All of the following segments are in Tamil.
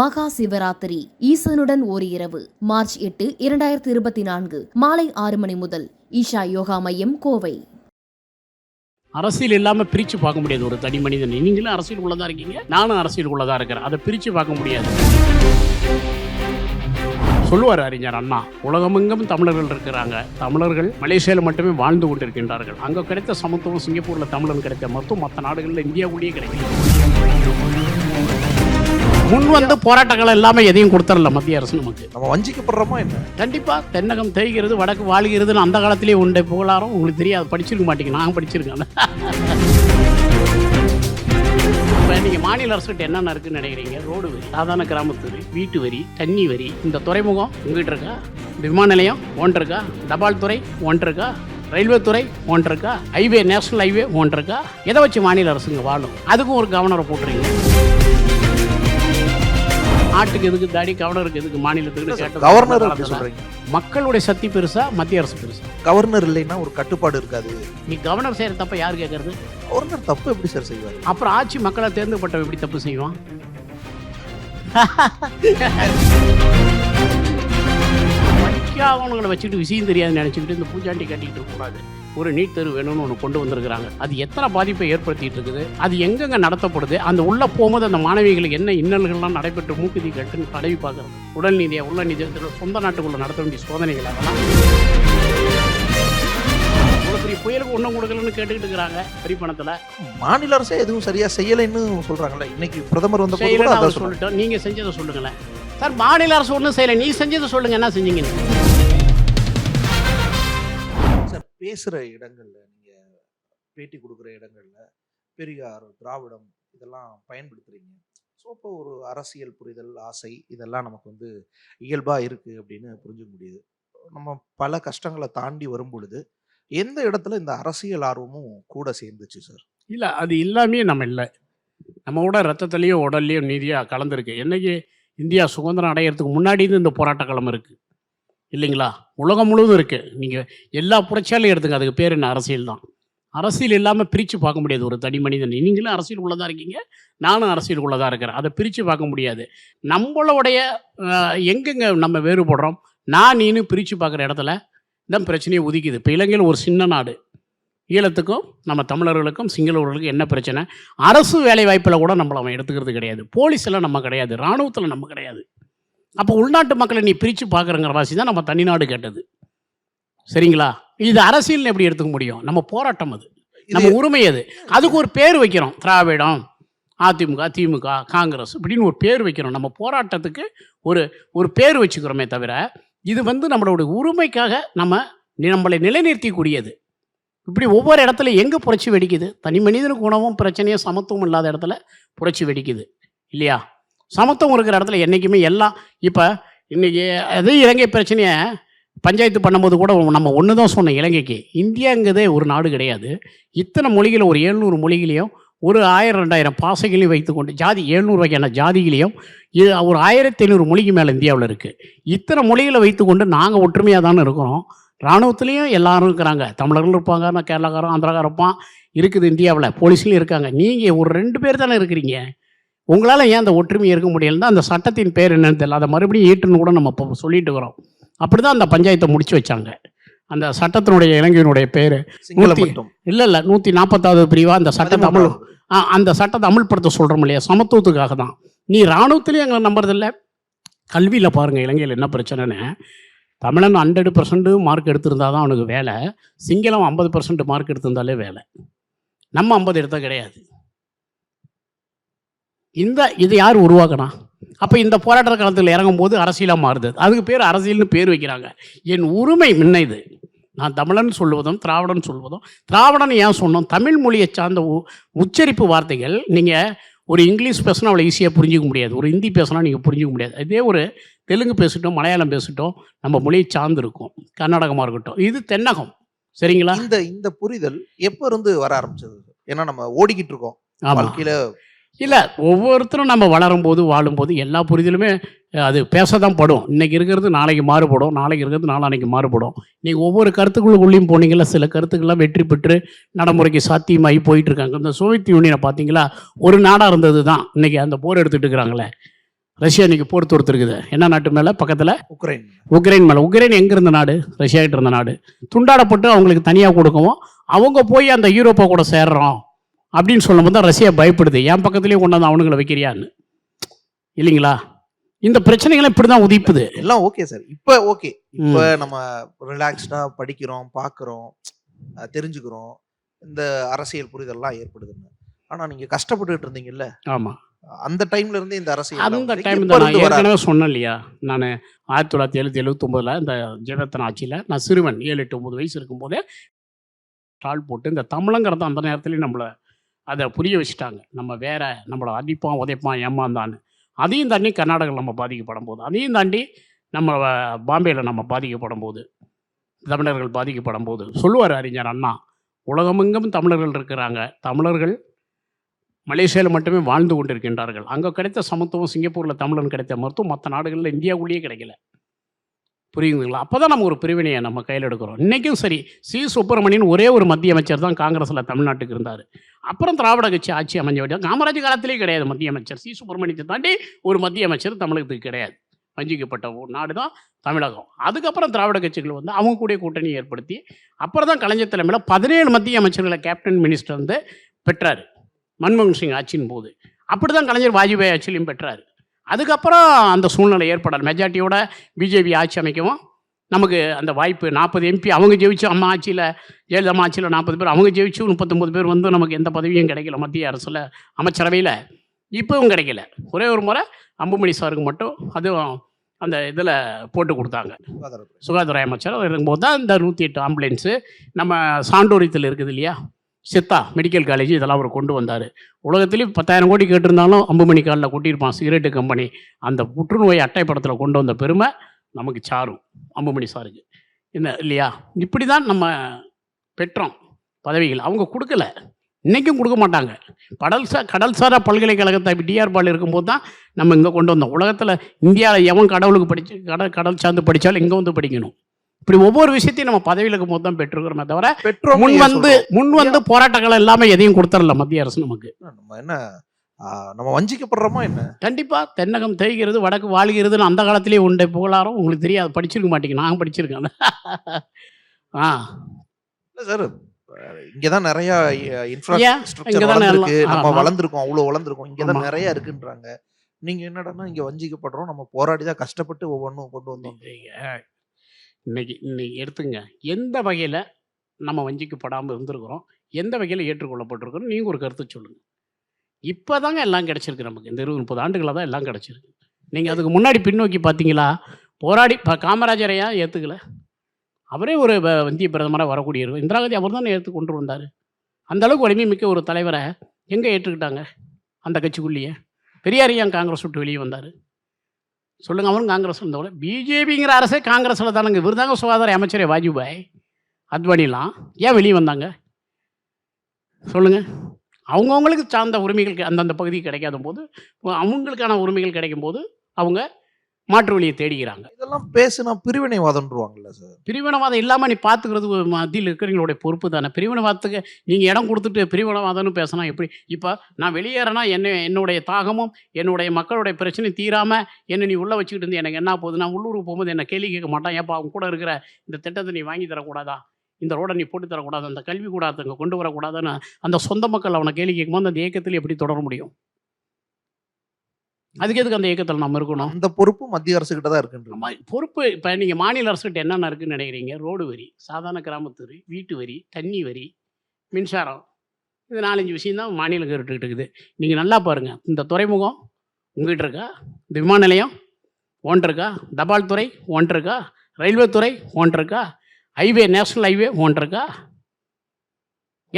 மகா சிவராத்திரி ஈசனுடன் ஒரு இரவு மார்ச் எட்டு இரண்டாயிரத்தி இருபத்தி நான்கு மாலை ஆறு மணி முதல் ஈஷா யோகா மையம் கோவை. அரசியல் இல்லாமல் பிரிச்சு பார்க்க முடியாது ஒரு தனி மனிதன். நீங்களும் அரசியல் உள்ளதா இருக்கீங்க? நானும் அரசியல் தான் இருக்கிறேன். அதை பிரித்து பார்க்க முடியாது. சொல்லுவார் அறிஞர் அண்ணா உலகமெங்கும் தமிழர்கள் இருக்கிறாங்க. தமிழர்கள் மலேசியாவில் மட்டுமே வாழ்ந்து கொண்டிருக்கின்றார்கள். அங்கே கிடைத்த சமத்துவம் சிங்கப்பூரில் தமிழன் கிடைத்த மருத்துவம் மற்ற நாடுகளில் இந்தியாவுக்குள்ளேயே கிடைக்கும் முன் வந்து போராட்டங்கள் இல்லாமல் எதையும் கொடுத்துடல மத்திய அரசு நமக்கு. நம்ம வஞ்சிக்கப்படுறோமா என்ன? கண்டிப்பா தென்னகம் தேய்கிறது வடக்கு வாழ்கிறதுன்னு அந்த காலத்திலேயே உண்டை புகழாரம் உங்களுக்கு தெரியாது. படிச்சிருக்க மாட்டீங்க நான் படிச்சிருக்கேன். இப்போ நீங்கள் மாநில அரசுகிட்ட என்னென்ன இருக்குன்னு நினைக்கிறீங்க? ரோடு வரி சாதாரண கிராமத்து வரி வீட்டு வரி தண்ணி வரி இந்த துறைமுகம் உங்ககிட்ட இருக்கா? விமான நிலையம் ஒன்று இருக்கா தபால் துறை ஒன்று இருக்கா ரயில்வே துறை ஒன்று இருக்கா ஹைவே நேஷனல் ஹைவே ஒன்று இருக்கா எதை வச்சு மாநில அரசுங்க வாழும்? அதுக்கும் ஒரு கவர்னரை போட்டுறீங்க நாட்டுக்கு எதுக்கு தாடி கவர்னருக்கு எதுக்கு மாநிலத்துக்கு கவர்னர் அப்படி சொல்றீங்க. மக்களுடைய சக்தி பெருசா மத்திய அரசு பெருசா? கவர்னர் இல்லைன்னா ஒரு கட்டுப்பாடு இருக்காது. நீ கவர்னர் செய்யற தப்ப யார் கேட்கறது கவர்னர் தப்பு எப்படி சார் செய்வார்? அப்புறம் ஆட்சி மக்களை தேர்ந்தெடுப்பட்டவன் எப்படி தப்பு செய்வான்? படிக்காதவங்களை வச்சுட்டு விஷயம் தெரியாதுன்னு நினச்சிக்கிட்டு இந்த பூஜாண்டி கட்டிக்கிட்டு இருக்கக்கூடாது ஒரு நீட் தேர்வு வேணும்னு ஒன்று கொண்டு வந்திருக்கிறாங்க. அது எத்தனை பாதிப்பை ஏற்படுத்திட்டு இருக்குது? அது எங்கெங்க நடத்தப்படுது? அந்த உள்ள போகும்போது அந்த மாணவிகளுக்கு என்ன இன்னல்கள்லாம் நடைபெற்று மூக்குதி கட்டுன்னு தடவி பார்க்கறது. உடல் நீதியா உள்ள நீதியத்தில் சொந்த நாட்டுக்குள்ள நடத்த வேண்டிய சோதனைகள் அதெல்லாம். பெரிய புயலுக்கு ஒன்றும் கொடுக்கலன்னு கேட்டுக்கிட்டு இருக்கிறாங்க பெரிய பணத்தில். மாநில அரசே எதுவும் சரியா செய்யலைன்னு சொல்றாங்கல்ல. இன்னைக்கு பிரதமர் வந்த. சொல்லிட்டோம் நீங்க செஞ்சதை சொல்லுங்களேன். சார் மாநில அரசு ஒன்றும் செய்யலை. நீ செஞ்சதை சொல்லுங்க என்ன செஞ்சீங்கன்னு. சார் பேசுற இடங்கள்ல நீங்க பேட்டி கொடுக்குற இடங்கள்ல பெரியார் திராவிடம் இதெல்லாம் பயன்படுத்துறீங்க. ஸோ இப்போ ஒரு அரசியல் புரிதல் ஆசை இதெல்லாம் நமக்கு வந்து இயல்பா இருக்கு அப்படின்னு புரிஞ்சுக்க முடியுது. நம்ம பல கஷ்டங்களை தாண்டி வரும் பொழுது எந்த இடத்துல இந்த அரசியல் ஆர்வமும் கூட சேர்ந்துச்சு சார்? இல்லை அது இல்லாமே நம்ம இல்லை. நம்ம கூட ரத்தத்துலேயோ உடல்லையோ நீதியாக கலந்துருக்கு. என்னைக்கு இந்தியா சுதந்திரம் அடையிறதுக்கு முன்னாடி இருந்து இந்த போராட்ட களம் இருக்குது இல்லைங்களா? உலகம் முழுவதும் இருக்குது நீங்கள் எல்லா புரட்சியாலையும் எடுத்துங்க. அதுக்கு பேர் என்ன? அரசியல் தான். அரசியல் இல்லாமல் பிரித்து பார்க்க முடியாது. ஒரு தனி மனிதன். நீங்களும் அரசியலுக்குள்ளே தான் இருக்கீங்க? நானும் அரசியலுக்குள்ளே தான் இருக்கிறேன். அதை பிரித்து பார்க்க முடியாது. நம்மளுடைய எங்கெங்க நம்ம வேறுபடுறோம்? நான் நீனு பிரித்து பார்க்குற இடத்துல தான் பிரச்சனையை உதிக்குது. இப்போ இலங்கையில் ஒரு சின்ன நாடு. ஈழத்துக்கும் நம்ம தமிழர்களுக்கும் சிங்களவர்களுக்கும் என்ன பிரச்சனை? அரசு வேலை வாய்ப்பில் கூட நம்மளை அவன் எடுத்துக்கிறது கிடையாது. போலீஸில் நம்ம கிடையாது. இராணுவத்தில் நம்ம கிடையாது. அப்போ உள்நாட்டு மக்களை நீ பிரித்து பார்க்குறங்கிற வாசி தான் நம்ம தனிநாடு கேட்டது. சரிங்களா? இது அரசியல் எப்படி எடுத்துக்க முடியும்? நம்ம போராட்டம் அது. நம்ம உரிமை அது. அதுக்கு ஒரு பேர் வைக்கிறோம். திராவிடம் அதிமுக திமுக காங்கிரஸ் இப்படின்னு ஒரு பேர் வைக்கிறோம். நம்ம போராட்டத்துக்கு ஒரு ஒரு பேர் வச்சுக்கிறோமே தவிர இது வந்து நம்மளோட உரிமைக்காக நம்ம நம்மளை நிலைநிறுத்திக்கூடியது இப்படி ஒவ்வொரு இடத்துல எங்கே புரட்சி வெடிக்குது? தனி மனிதனுக்கு உணவும் பிரச்சனையும் சமத்துவம் இல்லாத இடத்துல புரட்சி வெடிக்குது. இல்லையா? சமத்துவம் இருக்கிற இடத்துல என்றைக்குமே எல்லாம் இப்போ இன்றைக்கி அதே இலங்கை பிரச்சனையை பஞ்சாயத்து பண்ணும்போது கூட நம்ம ஒன்று தான் சொன்னோம் இலங்கைக்கு. இந்தியாங்கிறதே ஒரு நாடு கிடையாது. இத்தனை மொழிகளை ஒரு எழுநூறு மொழிகளையும் ஒரு ஆயிரம் ரெண்டாயிரம் பாசைகளையும் வைத்துக்கொண்டு ஜாதி எழுநூறு வகையான ஜாதிகளையும் இது ஒரு ஆயிரத்தி ஐநூறு மொழிக்கு மேலே இந்தியாவில் இருக்குது இத்தனை மொழிகளை வைத்துக்கொண்டு நாங்கள் ஒற்றுமையாக தானே இருக்கிறோம். இராணுவத்துலேயும் எல்லாரும் இருக்கிறாங்க. தமிழர்கள் இருப்பாங்க நான் கேரளாக்காரன் ஆந்திராக்காரன் இருப்பான். இருக்குது இந்தியாவில். போலீஸ்லையும் இருக்காங்க. நீங்கள் ஒரு ரெண்டு பேர் தானே இருக்கிறீங்க. உங்களால் ஏன் அந்த ஒற்றுமை இருக்க முடியலன்னா அந்த சட்டத்தின் பேர் என்னன்னு தெரியல. அதை மறுபடியும் ஈட்டுன்னு கூட நம்ம இப்போ சொல்லிட்டு இருக்கிறோம். அப்படி தான் அந்த பஞ்சாயத்தை முடிச்சு வச்சாங்க. அந்த சட்டத்தினுடைய இலங்கையினுடைய பேர் இல்லை இல்லை. நூற்றி நாற்பத்தாவது பிரிவா அந்த சட்டத்தை அமல் ஆ, அந்த சட்டத்தை அமல்படுத்த சொல்கிறோம் இல்லையா? சமத்துவத்துக்காக தான் நீ இராணுவத்திலையும் எங்களை நம்புறதில்ல. கல்வியில் பாருங்கள் இலங்கையில் என்ன பிரச்சனைன்னு. தமிழன் ஹண்ட்ரட் பர்சன்ட் மார்க் எடுத்திருந்தால் தான் அவனுக்கு வேலை. சிங்களம் ஐம்பது பர்சன்ட் மார்க் எடுத்திருந்தாலே வேலை. நம்ம ஐம்பது எடுத்தால் கிடையாது. இந்த இது யார் உருவாக்கினா? அப்போ இந்த போராட்ட காலத்தில் இறங்கும் போது அரசியலாக மாறுது. அதுக்கு பேர் அரசியல்னு பேர் வைக்கிறாங்க. என் உரிமை முன்ன இது. நான் தமிழன் சொல்வதும் திராவிடன் சொல்வதும் திராவிடன் ஏன் சொன்னோம்? தமிழ் மொழியை சார்ந்த உ- உச்சரிப்பு வார்த்தைகள் நீங்கள் ஒரு இங்கிலீஷ் பேசினா அவ்வளோ ஈஸியாக புரிஞ்சிக்க முடியாது. ஒரு ஹிந்தி பேசினா நீங்கள் புரிஞ்சிக்க முடியாது. இதே ஒரு தெலுங்கு பேசிட்டோம் மலையாளம் பேசிட்டோம் நம்ம மொழியை சார்ந்து இருக்கும் கர்நாடகமாக இருக்கட்டும். இது தென்னகம். சரிங்களா? இந்த இந்த புரிதல் எப்ப இருந்து வர ஆரம்பிச்சது? ஏன்னா நம்ம ஓடிக்கிட்டு இருக்கோம். வாழ்க்கையில இல்லை ஒவ்வொருத்தரும் நம்ம வளரும்போது வாழும்போது எல்லா புரிதலுமே அது பேச தான் படும். இன்றைக்கி இருக்கிறது நாளைக்கு மாறுபடும் நாளைக்கு இருக்கிறது நாளானைக்கு மாறுபடும். நீங்கள் ஒவ்வொரு கருத்துக்களுக்குள்ளேயும் போனீங்களா சில கருத்துக்கள்லாம் வெற்றி பெற்று நடைமுறைக்கு சாத்தியமாகி போயிட்டு இருக்காங்க. இந்த சோவியத் யூனியனை பார்த்தீங்களா ஒரு நாடாக இருந்தது தான் இன்றைக்கி அந்த போர் எடுத்துகிட்டு இருக்கிறாங்களே. ரஷ்யா இன்னைக்கு போர் தொடுத்து இருக்குது என்ன நாட்டு மேலே? பக்கத்தில்? உக்ரைன். உக்ரைன் மேலே. உக்ரைன் எங்கே இருந்த நாடு? ரஷ்யா கிட்ட இருந்த நாடு. துண்டாடப்பட்டு அவங்களுக்கு தனியாக கொடுக்கவும் அவங்க போய் அந்த யூரோப்பா கூட சேர்றோம் அப்படின்னு சொல்லும்போது தான் ரஷ்யா பயப்படுது. என் பக்கத்துலேயே கொண்டாந்து அவனுங்களை வைக்கிறியான்னு. இல்லைங்களா? இந்த பிரச்சனைகளை இப்படி தான் உதிப்புது. எல்லாம் ஓகே சார் இப்ப ஓகே இப்ப நம்ம ரிலாக்ஸ்டா படிக்கிறோம் பாக்குறோம் அஹ் தெரிஞ்சுக்கிறோம். இந்த அரசியல் புரிதல்லாம் ஏற்படுதுன்னு. ஆனா நீங்க கஷ்டப்பட்டுட்டு இருந்தீங்கல்ல? ஆமாம் அந்த டைம்ல இருந்தே இந்த அரசியல் அந்த டைம் நான் ஏற்கனவே சொன்னேன் இல்லையா? நான் ஆயிரத்தி தொள்ளாயிரத்தி எழுபத்தி எழுபத்தொம்போதில் இந்த ஜெயலலிதா ஆட்சியில் நான் சிறுவன் ஏழு எட்டு ஒம்பது வயசு இருக்கும்போதே ஸ்டால் போட்டு இந்த தமிழங்கிறத அந்த நேரத்துலேயும் நம்மளை அதை புரிய வச்சுட்டாங்க. நம்ம வேற நம்மளை அடிப்பான் உதைப்பான் ஏமாந்தான்னு அதையும் தாண்டி கர்நாடகாவில் நம்ம பாதிக்கப்படும் போது அதையும் தாண்டி நம்ம பாம்பேயில் நம்ம பாதிக்கப்படும் போது தமிழர்கள் பாதிக்கப்படும் போது சொல்லுவார் அறிஞர் அண்ணா உலகமெங்கும் தமிழர்கள் இருக்கிறாங்க. தமிழர்கள் மலேசியாவில் மட்டுமே வாழ்ந்து கொண்டிருக்கின்றார்கள். அங்கே கிடைத்த சமத்துவம் சிங்கப்பூரில் தமிழன் கிடைத்த மருத்துவம் மற்ற நாடுகளில் இந்தியாவுக்குள்ளேயே கிடைக்கல. புரியுதுங்களா? அப்போ தான் நம்ம ஒரு பிரிவினையை நம்ம கையில் எடுக்கிறோம். இன்றைக்கும் சரி சி. சுப்பிரமணியன் ஒரே ஒரு மத்திய அமைச்சர் தான் காங்கிரஸில் தமிழ்நாட்டுக்கு இருந்தார். அப்புறம் திராவிட கட்சி ஆட்சி அமைஞ்ச வேண்டிய காமராஜ் காலத்திலே கிடையாது மத்திய அமைச்சர். சி. சுப்பிரமணியத்தை தாண்டி ஒரு மத்திய அமைச்சர் தமிழகத்துக்கு கிடையாது. வஞ்சிக்கப்பட்ட ஒரு நாடு தான் தமிழகம். அதுக்கப்புறம் திராவிட கட்சிகள் வந்து அவங்க கூட கூட்டணி ஏற்படுத்தி அப்புறம் தான் கலைஞர் தலைமையில் பதினேழு மத்திய அமைச்சர்களை கேப்டன் மினிஸ்டர் வந்து பெற்றார். மன்மோகன் சிங் ஆட்சியின் போது. அப்படி தான் கலைஞர் வாஜ்பாய் ஆட்சியிலையும் பெற்றார். அதுக்கப்புறம் அந்த சூழ்நிலை ஏற்படாது. மெஜாரிட்டியோட பிஜேபி ஆட்சி அமைக்கவும் நமக்கு அந்த வாய்ப்பு நாற்பது எம்பி அவங்க ஜெயிச்சு அம்மா ஆட்சியில் ஜெயலலிதா ஆட்சியில் நாற்பது பேர் அவங்க ஜெயிச்சு முப்பத்தொம்பது பேர் வந்து நமக்கு எந்த பதவியும் கிடைக்கல மத்திய அரசில் அமைச்சரவையில். இப்போவும் கிடைக்கல. ஒரே ஒரு முறை அம்புமணி சாருக்கு மட்டும் அதுவும் அந்த இதில் போட்டு கொடுத்தாங்க. சுகாதார அமைச்சர் இருக்கும்போது தான் இந்த நூற்றி எட்டு ஆம்புலன்ஸு நம்ம சாண்டோரியத்தில் இருக்குது இல்லையா? சித்தா மெடிக்கல் காலேஜ் இதெல்லாம் அவர் கொண்டு வந்தார். உலகத்துலேயும் பத்தாயிரம் கோடி கேட்டிருந்தாலும் அம்புமணி காலில் கொட்டியிருப்பான் சிகரெட்டு கம்பெனி அந்த புற்றுநோய் அட்டைப்படத்தில் கொண்டு வந்த பெருமை நமக்கு சாரும் அம்புமணி சாருக்கு என்ன இல்லையா? இப்படி தான் நம்ம பெற்றோம் பதவிகள். அவங்க கொடுக்கல. இன்றைக்கும் கொடுக்க மாட்டாங்க. கடல் சா கடல்சாரா பல்கலைக்கழகத்தை டிஆர் பால் இருக்கும்போது தான் நம்ம இங்கே கொண்டு வந்தோம். உலகத்தில் இந்தியாவில் எவன் கடவுளுக்கு படித்து கடல் கடல் சார்ந்து படித்தாலும் இங்கே வந்து படிக்கணும். இப்படி ஒவ்வொரு விஷயத்தையும் நம்ம பதவியில் இருக்கும்போது தான் பெற்றுக்கிறோமே தவிர பெட்ரோல் முன் வந்து முன் வந்து போராட்டங்கள் இல்லாமல் எதையும் கொடுத்துடல மத்திய அரசு நமக்கு. நம்ம என்ன நம்ம வஞ்சிக்கப்படுறோமா என்ன? கண்டிப்பாக தென்னகம் தேய்கிறது வடக்கு வாழ்கிறதுன்னு அந்த காலத்திலேயே உண்டை புகழாரம் உங்களுக்கு தெரியாது. படிச்சிருக்க மாட்டீங்க. நான் படிச்சிருக்கேன் ஆ. இல்ல சார் இங்கதான் நிறைய ஏன்? இன்ஃப்ராஸ்ட்ரக்சர் வளர்ந்துருக்கு. எல்லாம். நம்ம. வளர்ந்துருக்கோம் அவ்வளவு வளர்ந்துருக்கோம். இங்கதான் ஆமா. நிறைய இருக்குன்றாங்க. நீங்க என்னடான்னா இங்க வஞ்சிக்கப்படுறோம் நம்ம போராடி தான் கஷ்டப்பட்டு ஒவ்வொன்றும் கொண்டு வந்தோம். இன்னைக்கு இன்னைக்கு எடுத்துங்க. எந்த வகையில் நம்ம வஞ்சிக்கப்படாமல் இருந்திருக்கிறோம்? எந்த வகையில் ஏற்றுக்கொள்ளப்பட்டிருக்கிறோம்? நீங்கள் ஒரு கருத்து சொல்லுங்கள் இப்போ தாங்க எல்லாம் கிடச்சிருக்கு நமக்கு. இந்த இருபது முப்பது ஆண்டுகளாக தான் எல்லாம் கிடச்சிருக்கு. நீங்கள் அதுக்கு முன்னாடி பின்னோக்கி பார்த்தீங்களா போராடி இப்போ காமராஜரை ஏன் ஏற்றுக்கல அவரே ஒரு வந்திய பிரதமராக வரக்கூடியவர் இந்திரா காந்தி அவர் தானே ஏற்று கொண்டு வந்தார். அந்த அளவுக்கு வலிமை மிக்க ஒரு தலைவரை எங்கே ஏற்றுக்கிட்டாங்க? அந்த கட்சிக்குள்ளேயே. பெரியார் ஏன் காங்கிரஸ் விட்டு வெளியே வந்தார். சொல்லுங்கள் அவரும் காங்கிரஸ் இருந்தவங்கள பிஜேபிங்கிற அரசே காங்கிரஸில் தானுங்க. இவர் தாங்க சுகாதார அமைச்சரே வாஜ்பாய். அத்வானிலாம். ஏன் வெளியே வந்தாங்க? சொல்லுங்கள் அவங்கவுங்களுக்கு சார்ந்த உரிமைகள் அந்தந்த பகுதி கிடைக்காத போது அவங்களுக்கான உரிமைகள் கிடைக்கும் போது அவங்க மாற்று வழியை தேடிக்கிறாங்க இதெல்லாம் பேசுனா பிரிவினைவாதம்ன்றவாங்கல்ல சார் பிரிவினவாதம் இல்லாமல் நீ பார்த்துக்கிறது மத்தியில் இருக்கிறவங்களுடைய பொறுப்பு தானே. பிரிவினவாதத்துக்கு நீங்கள் இடம் கொடுத்துட்டு பிரிவினவாதம்னு பேசினா எப்படி? இப்போ நான் வெளியேறனா என்ன என்னுடைய தாகமும் என்னுடைய மக்களுடைய பிரச்சனை தீராமல் என்னை நீ உள்ளே வச்சுக்கிட்டு இருந்து எனக்கு என்ன போகுது? நான் உள்ளூருக்கு போகும்போது என்னை கேள்வி கேட்க மாட்டான். ஏப்பா அவங்க கூட இருக்கிற இந்த திட்டத்தை நீ வாங்கி தரக்கூடாதா? இந்த ரோடை நீ போட்டு தரக்கூடாது? அந்த கல்வி கூடாது அங்கே கொண்டு வரக்கூடாதுன்னு அந்த சொந்த மக்கள் அவனை கேள்வி கேட்கும்போது அந்த இயக்கத்தில் எப்படி தொடர முடியும்? அதுக்கு எதுக்கு அந்த இயக்கத்தில் நம்ம இருக்கணும்? அந்த பொறுப்பு மத்திய அரசு கிட்ட தான் இருக்குன்ற பொறுப்பு இப்போ நீங்கள் மாநில அரசுகிட்ட என்னென்ன இருக்குன்னு நினைக்கிறீங்க? ரோடு வரி சாதாரண கிராமத்து வரி வீட்டு வரி தண்ணி வரி மின்சாரம். இது நாலஞ்சு விஷயம் தான் கேட்டுக்கிட்டு இருக்குது. நீங்கள் நல்லா பாருங்கள் இந்த துறைமுகம் உங்ககிட்ட இருக்கா? இந்த விமான நிலையம் ஒன்று இருக்கா? தபால் துறை ஒன்று இருக்கா? ரயில்வே துறை ஒன்று இருக்கா? ஹைவே நேஷ்னல் ஹைவே ஒன்று இருக்கா?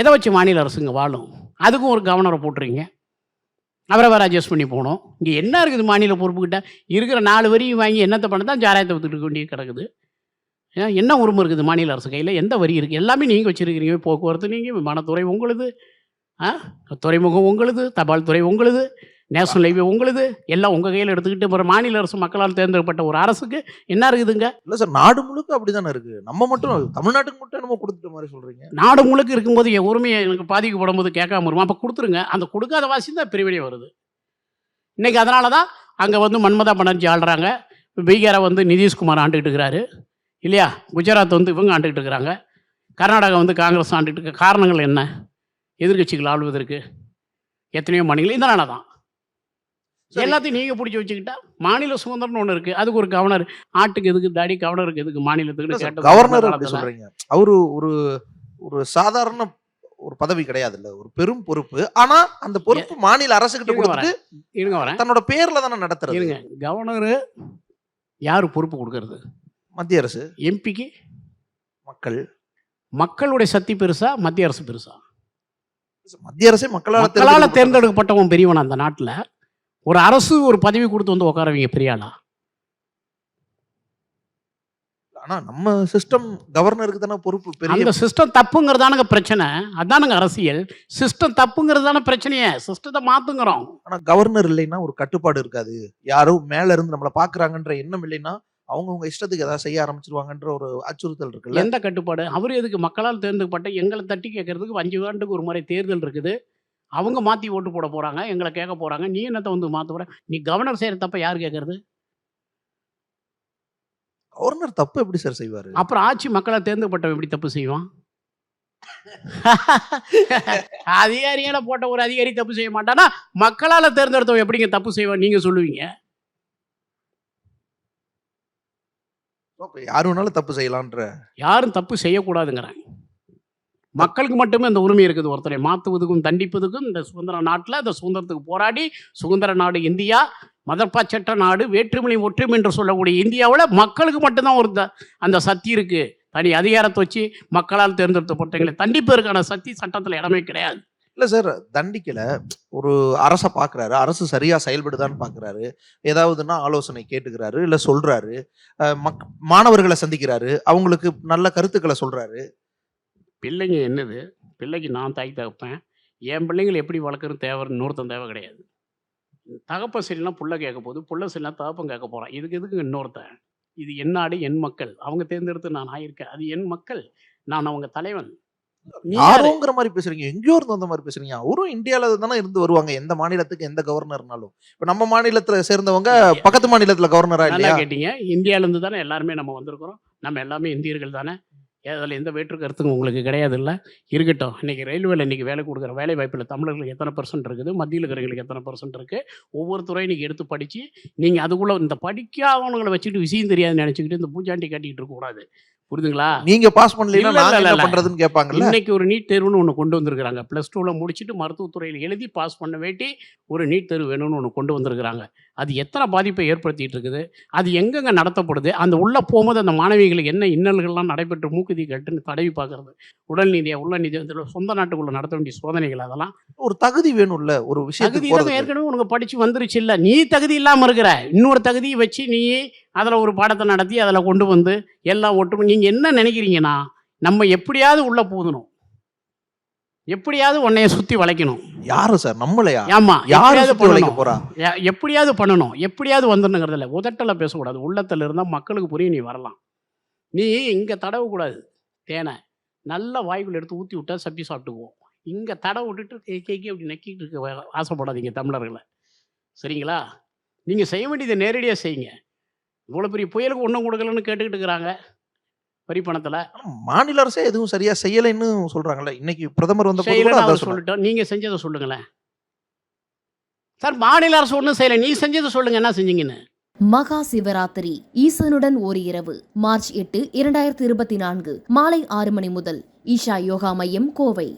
எதை வச்சு மாநில அரசுங்க வாழும்? அதுக்கும் ஒரு கவர்னரை போட்டுறீங்க அவரை வேறு அட்ஜஸ்ட் பண்ணி போகணும் இங்கே என்ன இருக்குது மாநில பொறுப்புக்கிட்ட? இருக்கிற நாலு வரியும் வாங்கி என்னத்தை பண்ண தான் ஜாராயத்தை வித்துட்டு வேண்டிய கிடக்குது. ஏன் என்ன உரிமை இருக்குது மாநில அரசு கையில்? எந்த வரி இருக்குது எல்லாமே நீங்கள் வச்சுருக்கிறீங்க. போக்குவரத்து நீங்கள் விமானத்துறை உங்களுது. ஆ? துறைமுகம் உங்களுது தபால் துறை உங்களுது. நேஷனல் ஹைவே உங்களுது? எல்லாம் உங்கள் கையில் எடுத்துக்கிட்டு ஒரு மாநில அரசு மக்களால் தேர்ந்தெடுக்கப்பட்ட ஒரு அரசுக்கு என்ன இருக்குதுங்க? இல்ல சார் நாடு முழுக்க அப்படிதானே இருக்கு. நம்ம மட்டும் தமிழ்நாட்டுக்கு மட்டும் நம்ம கொடுத்துட்ட மாதிரி சொல்றீங்க. நாடு முழுக்க இருக்கும்போது என் உரிமையை எனக்கு பாதிக்கப்படும் போது கேட்காம வருமா? அப்போ கொடுத்துருங்க. அந்த கொடுக்காத வாசி தான் பிரிவினை வருது. இன்னைக்கு அதனால தான் அங்கே வந்து மன்மதா பானர்ஜி ஆள்றாங்க. பீகாரை வந்து நிதிஷ்குமார் ஆண்டுகிட்டு இருக்கிறாரு இல்லையா? குஜராத் வந்து இவங்க ஆண்டுகிட்டு இருக்கிறாங்க கர்நாடகா வந்து காங்கிரஸ் ஆண்டுகிட்டு இருக்க காரணங்கள் என்ன? எதிர்க்கட்சிகள் ஆளுவதற்கு எத்தனையோ மாநிலம் இதனால தான். எல்லாத்தையும் நீங்கள் பிடிச்சி வச்சுக்கிட்டா மாநில சுதந்திரம்னு ஒன்று இருக்குது அதுக்கு ஒரு கவர்னர் ஆட்டுக்கு எதுக்கு தாடி கவர்னருக்கு எதுக்கு மாநிலத்துக்கு கவர்னர் சொல்றீங்க. அவரு ஒரு ஒரு சாதாரண ஒரு பதவி கிடையாதுல்ல ஒரு பெரும் பொறுப்பு. ஆனா அந்த பொறுப்பு மாநில அரசு கிட்ட கொடுத்துட்டு இருங்க வரேன். தன்னோட பேர்ல தானே நடத்துறது? இருங்க கவர்னரு யார் பொறுப்பு கொடுக்கறது? மத்திய அரசு. எம்பிக்கு? மக்கள். மக்களுடைய சக்தி பெருசா மத்திய அரசு பெருசா? மத்திய அரசே மக்களால் மக்களால் தேர்ந்தெடுக்கப்பட்ட- தேர்ந்தெடுக்கப்பட்டவன் பெரியவன் அந்த நாட்டில்? ஒரு அரசு ஒரு பதவி கொடுத்து வந்து உட்காரவங்க பெரியாளா? ஆனா நம்ம சிஸ்டம் கவர்னருக்கு தானே பொறுப்பு பெரிய அந்த சிஸ்டம் தப்புங்கிறதானுங்க பிரச்சனை. அதானுங்க அரசியல். சிஸ்டம் தப்புங்கிறது தானே பிரச்சனையே. சிஸ்டத்தை மாத்துங்கிறோம். ஆனா கவர்னர் இல்லைன்னா ஒரு கட்டுப்பாடு இருக்காது. யாரும் மேல இருந்து நம்மள பாக்குறாங்கன்ற எண்ணம் இல்லைன்னா அவங்கவுங்க இஷ்டத்துக்கு ஏதாவது செய்ய ஆரம்பிச்சிருவாங்கன்ற ஒரு அச்சுறுத்தல் இருக்குல்ல? எந்த கட்டுப்பாடு? அவர் எதுக்கு மக்களால் தேர்ந்தெடுக்கப்பட்ட எங்களை தட்டி கேட்கறதுக்கு அஞ்சு ஆண்டுக்கு ஒரு முறை தேர்தல் இருக்குது. அவங்க மாற்றி ஓட்டு போட போகிறாங்க எங்களை கேட்க போகிறாங்க நீ என்னத்தை வந்து மாற்ற போற? நீ கவர்னர் செய்கிற தப்ப யார் கேட்கறது? கவர்னர் தப்பு எப்படி சார் செய்வாரு? அப்புறம் ஆட்சி மக்களால் தேர்ந்தெடுக்கப்பட்டவன் எப்படி தப்பு செய்வான்? அதிகாரியால போட்ட ஒரு அதிகாரி தப்பு செய்ய மாட்டானா? மக்களால் தேர்ந்தெடுத்தவன் எப்படிங்க தப்பு செய்வான் நீங்கள் சொல்லுவீங்க? யாரு வேணாலும் தப்பு செய்யலான்ற யாரும் தப்பு செய்யக்கூடாதுங்கிறேன். மக்களுக்கு மட்டுமே இந்த உரிமை இருக்குது ஒருத்தரை மாற்றுவதுக்கும் தண்டிப்பதுக்கும் இந்த சுதந்திர நாட்டில் இந்த சுதந்திரத்துக்கு போராடி சுதந்திர நாடு இந்தியா மதப்பாச்சற்ற நாடு வேற்றுமொழி ஒற்றுமை என்று சொல்லக்கூடிய இந்தியாவில் மக்களுக்கு மட்டும்தான் ஒரு த- அந்த சக்தி இருக்குது தனி அதிகாரத்தை வச்சு மக்களால் தேர்ந்தெடுத்தப்பட்டவங்களை தண்டிப்பதற்கான சக்தி சட்டத்தில் இடமே கிடையாது. இல்லை சார் தண்டிக்கல. ஒரு அரசை பார்க்குறாரு அரசு சரியாக செயல்படுதான்னு பார்க்குறாரு ஏதாவதுன்னா ஆலோசனை கேட்டுக்கிறாரு இல்லை சொல்கிறாரு மக்- மாணவர்களை சந்திக்கிறாரு அவங்களுக்கு நல்ல கருத்துக்களை சொல்கிறாரு பிள்ளைங்க என்னது? பிள்ளைக்கு நான் தாய் தகப்பேன். என் பிள்ளைங்களை எப்படி வளர்க்குறது தேவை இன்னொருத்தன் தேவை கிடையாது. தகப்பன் சரினா புள்ள கேட்க போகுது புள்ள சரினா தகப்பன் கேட்க போகிறான் இதுக்கு எதுக்கு இன்னொருத்தன்? இது என் நாடு என் மக்கள். அவங்க தேர்ந்தெடுத்து நான் ஆயிருக்கேன். அது என் மக்கள். நான் அவங்க தலைவன்? யாரோங்கிற மாதிரி பேசுறீங்க. எங்கேயோ இருந்து வந்த மாதிரி பேசுறீங்க. அவரும் இந்தியால தானே இருந்து வருவாங்க. எந்த மாநிலத்துக்கு எந்த கவர்னர்னாலும் இப்ப நம்ம மாநிலத்துல சேர்ந்தவங்க பக்கத்து மாநிலத்துல கவர்னரா நல்லா இல்லையா? கேட்டீங்க. இந்தியாவிலேருந்து தானே எல்லாருமே நம்ம வந்திருக்கிறோம். நம்ம எல்லாமே இந்தியர்கள் தானே. அதில் எந்த வேற்று கருத்துக்கும் உங்களுக்கு கிடையாது இல்லை இருக்கட்டும். இன்றைக்கி ரயில்வேல இன்றைக்கி வேலை கொடுக்குற வேலை வாய்ப்பில் தமிழர்களுக்கு எத்தனை பர்சன்ட் இருக்குது? மத்தியில் இருக்கிறவங்களுக்கு எத்தனை பர்சன்ட் இருக்குது ஒவ்வொரு துறையும் இன்றைக்கி எடுத்து படித்து நீங்கள் அதுக்குள்ளே இந்த படிக்காதவங்களை வச்சுட்டு விஷயம் தெரியாதுன்னு நினச்சிக்கிட்டு இந்த பூஜாண்டி காட்டிக்கிட்டு இருக்கக்கூடாது. புரியுதுங்களா நீங்க பாஸ் இல்ல, என்ன. பண்றதுன்னு கேட்பாங்கல்ல இன்னைக்கு ஒரு நீட் தேர்வுன்னு ஒன்று கொண்டு வந்திருக்கிறாங்க. ப்ளஸ் டூவில் முடிச்சுட்டு மருத்துவத்துறையில் எழுதி பாஸ் பண்ண வேண்டி ஒரு நீட் தேர்வு வேணும்னு ஒன்று கொண்டு வந்திருக்கிறாங்க. அது எத்தனை பாதிப்பை ஏற்படுத்திட்டு இருக்குது? அது எங்கெங்க நடத்தப்படுது? அந்த உள்ளே போகும்போது அந்த மாணவிகளுக்கு என்ன இன்னல்கள்லாம் நடைபெற்று மூக்குதி கட்டுன்னு தடவி பார்க்கறது? உடல் நீதியை உள்ள நீதி சொந்த நாட்டுக்குள்ளே நடத்த வேண்டிய சோதனைகள் அதெல்லாம்? ஒரு தகுதி வேணும்ல ஒரு போறதுக்கு. ஏற்கனவே உனக்கு படித்து வந்துருச்சு இல்லை. நீ தகுதி இல்லாமல் இருக்கிற. இன்னொரு தகுதியை வச்சு நீ அதில் ஒரு பாடத்தை நடத்தி அதில் கொண்டு வந்து எல்லாம் ஒற்றுமை நீங்கள் என்ன நினைக்கிறீங்கன்னா நம்ம எப்படியாவது உள்ளே பூதணும். எப்படியாவது உன்னைய சுற்றி வளைக்கணும். யாரு சார்? நம்மளையா? ஆமா யாரு எப்படியாவது சுத்தி வளைக்க பண்ணணும். போறா? எப்படியாவது பண்ணணும். எப்படியாவது வந்துடணுங்கிறது இல்லை உதட்டில் பேசக்கூடாது. உள்ளத்தில் இருந்தால் மக்களுக்கு புரியும் நீ வரலாம். நீ இங்கே தடவக்கூடாது தேனை. நல்ல வாய்க்குள்ள எடுத்து ஊற்றி விட்டா சப்பி சாப்பிட்டுக்குவோம். இங்கே தடவை விட்டுட்டு கே- கேக்கி அப்படி நக்கிட்டு இருக்க ஆசைப்படாதீங்க தமிழர்களை. சரிங்களா? நீங்கள் செய்ய வேண்டியதை நேரடியாக செய்யுங்க. இவ்வளோ பெரிய புயலுக்கு ஒன்றும் கொடுக்கலன்னு கேட்டுக்கிட்டு இருக்கிறாங்க வரி பணத்தில் மாநில அரசே எதுவும் சரியா செய்யலைன்னு சொல்றாங்கல்ல. இன்னைக்கு பிரதமர் வந்த சொன்னாங்க. சொல்லிட்டோம். நீங்கள் செஞ்சதை சொல்லுங்களேன். சார் மாநில அரசு ஒன்றும் செய்யலை. நீ செஞ்சதை சொல்லுங்க என்ன செஞ்சீங்கன்னு. மகா சிவராத்திரி ஈசனுடன் ஒரு இரவு மார்ச் எட்டு இரண்டாயிரத்தி இருபத்தி நான்கு மாலை ஆறு மணி முதல் ஈஷா யோகா மையம் கோவை.